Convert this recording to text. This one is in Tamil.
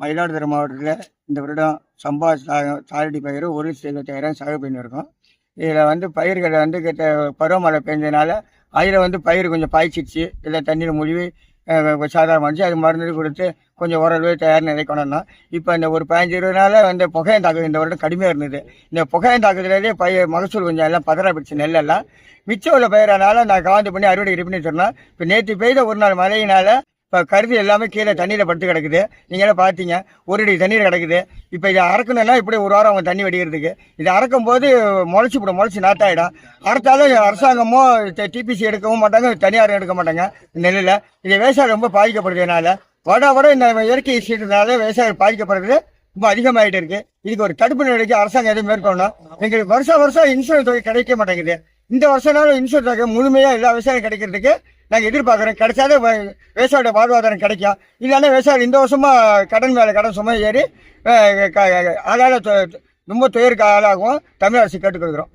மயிலாடுதுறை மாவட்டத்தில் இந்த வருடம் சம்பா சா- சாகுடி பயிர் ஒரு இருபத்தாயிரம் சாகு பண்ணியிருக்கோம். இதில் வந்து பயிர்களை வந்து கிட்ட பருவமழை பெஞ்சதுனால அதில் வந்து பயிர் கொஞ்சம் பாய்ச்சிடுச்சு. இல்லை தண்ணியில் முழுவி சாதாரண வந்துச்சு அது மருந்து கொடுத்து கொஞ்சம் ஓரளவு தயார் நிலை கொண்டோம் இப்போ இந்த ஒரு பதினஞ்சு இருபது நாளில் வந்து புகையின் தாக்குதல் இந்த வருடம் கடுமையாக இருந்தது. இந்த புகையின் தாக்குதலே பயிர் மகசூல் கொஞ்சம் எல்லாம் பதற பிடிச்ச நெல்லெல்லாம். மிச்சம் உள்ள பயிரானால நான் காந்து பண்ணி அறுவடை இது பண்ணி சொன்னேன் இப்போ நேற்று பெய்த ஒரு நாள் மழையினால இப்போ கருது எல்லாமே கீழே தண்ணியில் படுத்து கிடக்குது. நீங்களும் பார்த்தீங்க ஒரு அடி தண்ணீர் கிடக்குது. இப்போ இதை அறக்கணும்னா இப்படி ஒரு வாரம் அவங்க தண்ணி வடிகிறதுக்கு இதை அறக்கும் போது முளைச்சி விடும் முளைச்சி நாட்டாயிடும் அறுத்தாலும் அரசாங்கமோ டிபிசி எடுக்கவும் மாட்டாங்க தனியாரும் எடுக்க மாட்டாங்க நெல்லில் இது விவசாயம் ரொம்ப பாதிக்கப்படுறதுனால வட வட இந்த இயற்கை சீட்டுனால விவசாயம் பாதிக்கப்படுறது ரொம்ப அதிகமாகிட்டு இருக்குது இதுக்கு ஒரு தடுப்பு நடவடிக்கை அரசாங்கம் எதுவும் மேற்கொள்ளணும். எங்களுக்கு வருஷம் வருஷம் இன்சூரன்ஸ் தொகை கிடைக்க மாட்டேங்குது. இந்த வருஷம்னாலும் இன்சூரன்ஸ் ஆக முழுமையாக எல்லா விவசாயம் கிடைக்கிறதுக்கு நாங்கள் எதிர்பார்க்குறோம். கிடைச்சாலே விவசாயோட வாழ்வாதாரம் கிடைக்கும். இல்லைன்னா விவசாயம் இந்த வருஷமா கடன் மேலே கடன் சுமை ஏறி அஹ், க- ரொம்ப துயருக்கு ஆளாகும் தமிழ் அரசு கேட்டுக்கொள்கிறோம்.